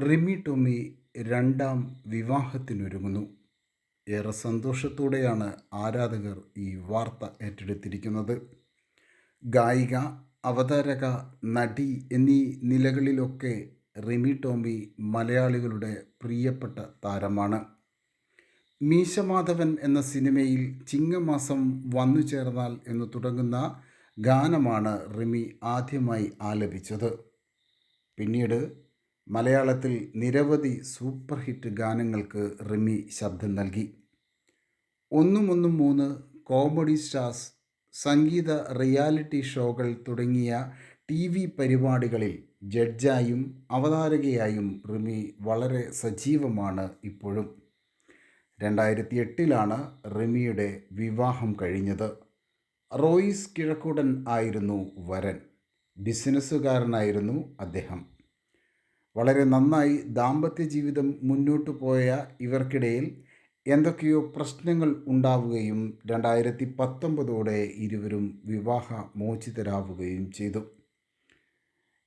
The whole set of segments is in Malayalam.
റിമി ടോമി രണ്ടാം വിവാഹത്തിനൊരുങ്ങുന്നു. ഏറെ സന്തോഷത്തോടെയാണ് ആരാധകർ ഈ വാർത്ത ഏറ്റെടുത്തിരിക്കുന്നത്. ഗായിക അവതാരക നടി എന്നീ നിലകളിലൊക്കെ റിമി ടോമി മലയാളികളുടെ പ്രിയപ്പെട്ട താരമാണ്. മീശമാധവൻ എന്ന സിനിമയിൽ ചിങ്ങമാസം വന്നു ചേർന്നാൽ എന്ന് തുടങ്ങുന്ന ഗാനമാണ് റിമി ആദ്യമായി ആലപിച്ചത്. പിന്നീട് മലയാളത്തിൽ നിരവധി സൂപ്പർ ഹിറ്റ് ഗാനങ്ങൾക്ക് റിമി ശബ്ദം നൽകി. ഒന്നും ഒന്നും മൂന്ന് കോമഡി സ്റ്റാർസ് സംഗീത റിയാലിറ്റി ഷോകൾ തുടങ്ങിയ ടി വി പരിപാടികളിൽ ജഡ്ജായും അവതാരകയായും റിമി വളരെ സജീവമാണ് ഇപ്പോഴും. രണ്ടായിരത്തി എട്ടിലാണ് റിമിയുടെ വിവാഹം കഴിഞ്ഞത്. റോയിസ് കിഴക്കുടൻ ആയിരുന്നു വരൻ. ബിസിനസ്സുകാരനായിരുന്നു അദ്ദേഹം. വളരെ നന്നായി ദാമ്പത്യ ജീവിതം മുന്നോട്ടു പോയ ഇവർക്കിടയിൽ എന്തൊക്കെയോ പ്രശ്നങ്ങൾ ഉണ്ടാവുകയും രണ്ടായിരത്തി പത്തൊമ്പതോടെ ഇരുവരും വിവാഹ മോചിതരാവുകയും ചെയ്തു.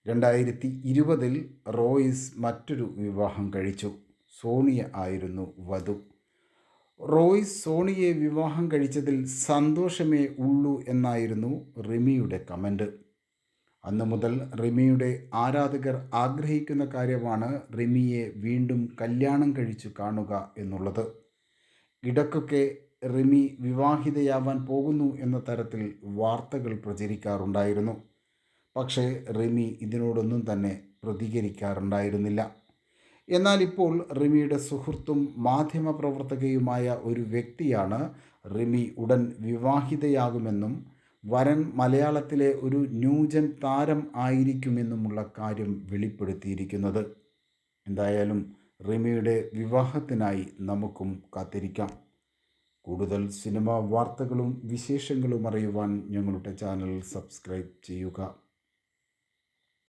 രണ്ടായിരത്തി ഇരുപതിൽ റോയിസ് മറ്റൊരു വിവാഹം കഴിച്ചു. സോണിയ ആയിരുന്നു വധു. റോയ്സ് സോണിയെ വിവാഹം കഴിച്ചതിൽ സന്തോഷമേ ഉള്ളൂ എന്നായിരുന്നു റിമിയുടെ കമന്റ്. അന്നു മുതൽ റിമിയുടെ ആരാധകർ ആഗ്രഹിക്കുന്ന കാര്യമാണ് റിമിയെ വീണ്ടും കല്യാണം കഴിച്ചു കാണുക എന്നുള്ളത്. ഇടയ്ക്കൊക്കെ റിമി വിവാഹിതയാവാൻ പോകുന്നു എന്ന തരത്തിൽ വാർത്തകൾ പ്രചരിക്കാറുണ്ടായിരുന്നു. പക്ഷേ റിമി ഇതിനോടൊന്നും തന്നെ പ്രതികരിക്കാറുണ്ടായിരുന്നില്ല. എന്നാൽ ഇപ്പോൾ റിമിയുടെ സുഹൃത്തും മാധ്യമപ്രവർത്തകയുമായ ഒരു വ്യക്തിയാണ് റിമി ഉടൻ വിവാഹിതയാകുമെന്നും വരൻ മലയാളത്തിലെ ഒരു ന്യൂജൻ താരം ആയിരിക്കുമെന്നുമുള്ള കാര്യം വെളിപ്പെടുത്തിയിരിക്കുന്നത്. എന്തായാലും റിമിയുടെ വിവാഹത്തിനായി നമുക്കും കാത്തിരിക്കാം. കൂടുതൽ സിനിമാ വാർത്തകളും വിശേഷങ്ങളും അറിയുവാൻ ഞങ്ങളുടെ ചാനൽ സബ്സ്ക്രൈബ് ചെയ്യുക.